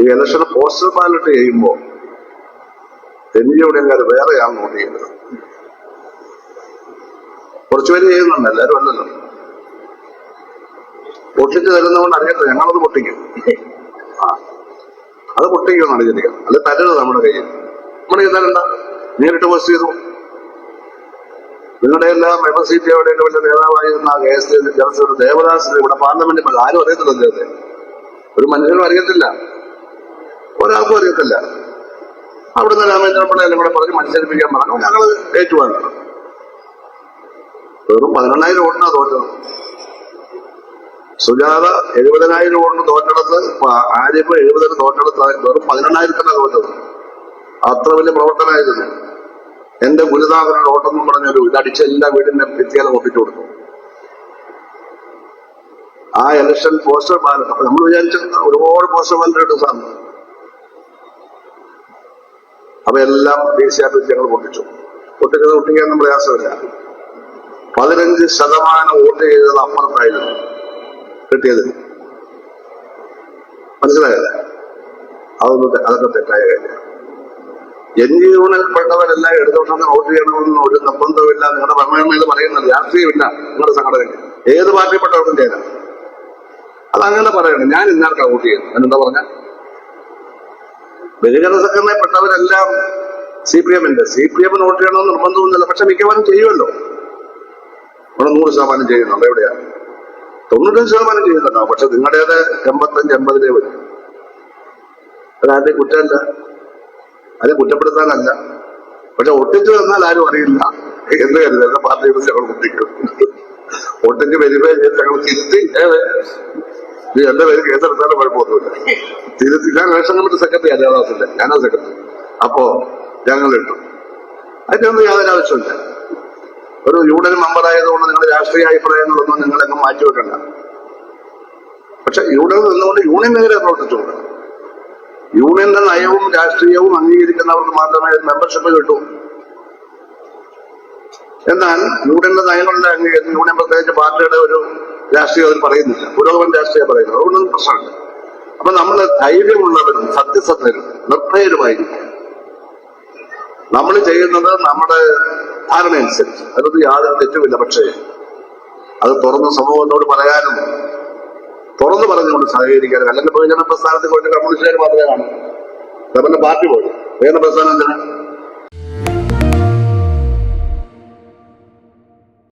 ഈ election postal ballot ചെയ്യുമ്പോൾ N G ഒയുടെ വേറെയാണ് നോട്ട് ചെയ്യുന്നത്. കുറച്ചുപേര് ചെയ്യുന്നുണ്ട് എല്ലാവരും അല്ലല്ലോ. പൊട്ടിച്ച് തരുന്നതുകൊണ്ട് അറിയാത്ത ഞങ്ങളത് പൊട്ടിക്കും. ആ അത് പൊട്ടിക്കുമെന്നാണ് ചിന്തിക്കുക അല്ലെ തരരുത് നമ്മുടെ കയ്യിൽ. നമ്മുടെ കയ്യിൽ തരണ്ട. നേരിട്ട് പോസ്റ്റ് ചെയ്തു. നിങ്ങളുടെ എല്ലാം എം എസ് സി പി എവിടെയൊക്കെ വലിയ നേതാവായിരുന്ന കെ എസ് ജനറൽ ദേവദാസ് ഇവിടെ പാർലമെന്റിൽ ആരും അറിയത്തില്ല അദ്ദേഹത്തെ. ഒരു മനുഷ്യനും അറിയത്തില്ല. ഒരാൾക്കും അറിയത്തില്ല അവിടുന്ന് രാമേന്ദ്രൻ പിള്ളേരെ കൂടെ പറഞ്ഞ് മത്സരിപ്പിക്കാൻ പറഞ്ഞു. ഞങ്ങൾ ഏറ്റുവാങ്ങി വെറും പതിനെണ്ണായിരം ഓടിനാ തോറ്റത്. സുജാത എഴുപതിനായിരം ഓടിന് തോറ്റെടുത്ത് ആര്യപ്പ് എഴുപതിന് തോറ്റെടുത്ത് വെറും പതിനെണ്ണായിരത്തിനാ തോറ്റത്. അത്ര വലിയ പ്രവർത്തനമായിരുന്നു എന്റെ ഗുരുതാകരൻ ഓട്ടെന്നും പറഞ്ഞൊരു ഇതടിച്ച എല്ലാ വീടിന്റെ ഭിത്തിയാലും ഒപ്പിച്ചു കൊടുത്തു. ആ ഇലക്ഷൻ പോസ്റ്റർ ബാലറ്റ് അപ്പൊ നമ്മൾ വിചാരിച്ചിരുന്ന ഒരുപാട് പോസ്റ്റർ ബാലറ്റ് കിട്ടും സാറിന് അപ്പൊ എല്ലാം ഞങ്ങൾ പൊട്ടിച്ചു പൊട്ടിക്കുന്നത് പൊട്ടിക്കാൻ പ്രയാസമില്ല. പതിനഞ്ച് ശതമാനം വോട്ട് ചെയ്തത് അപ്പുറത്തായിരുന്നു കിട്ടിയത്. മനസ്സിലായല്ലേ? അതൊന്നും അതൊക്കെ തെറ്റായ കാര്യം എൻ ജി യൂണിൽപ്പെട്ടവരെല്ലാം ഇടതുപക്ഷം വോട്ട് ചെയ്യണമെന്ന് ഒരു നിർബന്ധമില്ല നിങ്ങളുടെ ഭരണഘടനയിൽ പറയുന്നത് രാഷ്ട്രീയമില്ല. നിങ്ങളുടെ സംഘടനയ്ക്ക് ഏത് പാർട്ടിപ്പെട്ടവർക്കും ചേരാം. അതങ്ങനെ പറയണം. ഞാൻ ഇന്നാർക്കാണ് വോട്ട് ചെയ്യുന്നത് എന്നെന്താ പറഞ്ഞ? ബഹുജന സംഘടനയിൽ പെട്ടവരെല്ലാം സി പി എമ്മിന്റെ. സി പി എമ്മിന് വോട്ട് ചെയ്യണമെന്ന് നിർബന്ധമൊന്നുമില്ല. പക്ഷെ മിക്കവാറും ചെയ്യുമല്ലോ. ഇവിടെ നൂറ് ശതമാനം ചെയ്യുന്നുണ്ട്. എവിടെയാ? തൊണ്ണൂറ്റഞ്ച് ശതമാനം ചെയ്യുന്നുണ്ടാവും പക്ഷെ നിങ്ങളുടേത് എൺപത്തഞ്ച് എൺപതിലേ വരും. അതാരുടെ കുറ്റമല്ല. അതിനെ കുറ്റപ്പെടുത്താനല്ല. പക്ഷെ ഒട്ടിച്ചു തന്നാൽ ആരും അറിയില്ല. എന്ന് കരുതല്ല പാർട്ടിയുടെ ഞങ്ങൾ ഒട്ടിക്കും ഒട്ടിച്ച് വെരിഫൈ ചെയ്ത് ഞങ്ങൾ തിരുത്തി. എന്റെ പേര് കേസെടുത്താലും കുഴപ്പമൊന്നുമില്ല. റേഷൻ കമ്മിറ്റി സെക്രട്ടറി അജാദാസിന്റെ ഞാനാ സെക്രട്ടറി അപ്പോ ഞങ്ങൾ ഇട്ടു അതിനൊന്നും യാതൊരു ആവശ്യമില്ല ഒരു യൂണിയൻ മെമ്പർ ആയതുകൊണ്ട് നിങ്ങളുടെ രാഷ്ട്രീയ അഭിപ്രായങ്ങളൊന്നും നിങ്ങളെങ്ങും മാറ്റിവെക്കണ്ട പക്ഷെ യൂണിയൻ നിന്നുകൊണ്ട് യൂണിയൻ നേരെ പ്രവർത്തിച്ചുകൊണ്ട് യൂണിയന്റെ നയവും രാഷ്ട്രീയവും അംഗീകരിക്കുന്നവർക്ക് മാത്രമേ മെമ്പർഷിപ്പ് കിട്ടൂ. എന്നാൽ യൂണിയന്റെ നയങ്ങളുടെ അംഗീകരിക്കുന്ന യൂണിയൻ പ്രത്യേകിച്ച് പാർട്ടിയുടെ ഒരു രാഷ്ട്രീയം അതിൽ പറയുന്നില്ല. പുരോഗമൻ രാഷ്ട്രീയം പറയുന്നത് അതുകൊണ്ടൊന്നും പ്രശ്നമില്ല. അപ്പൊ നമ്മൾ ധൈര്യമുള്ളവരും സത്യസന്ധരും നിർഭയരുമായിരിക്കും. നമ്മൾ ചെയ്യുന്നത് നമ്മുടെ ധാരണയനുസരിച്ച്. അതിനൊന്നും യാതൊരു തെറ്റുമില്ല. പക്ഷേ അത് തുറന്ന് സമൂഹത്തോട് പറയാനും തുറന്നു പറഞ്ഞുകൊണ്ട് സഹകരിക്കാനും അല്ലെങ്കിൽ ബഹുജന പ്രസ്ഥാനത്തിൽ കുറച്ച് കമ്മ്യൂണിസ്റ്റുകാർ മാത്രമേ കാണൂ. പാർട്ടി പോയി. ബഹുജന പ്രസ്ഥാനം എന്തിനാ?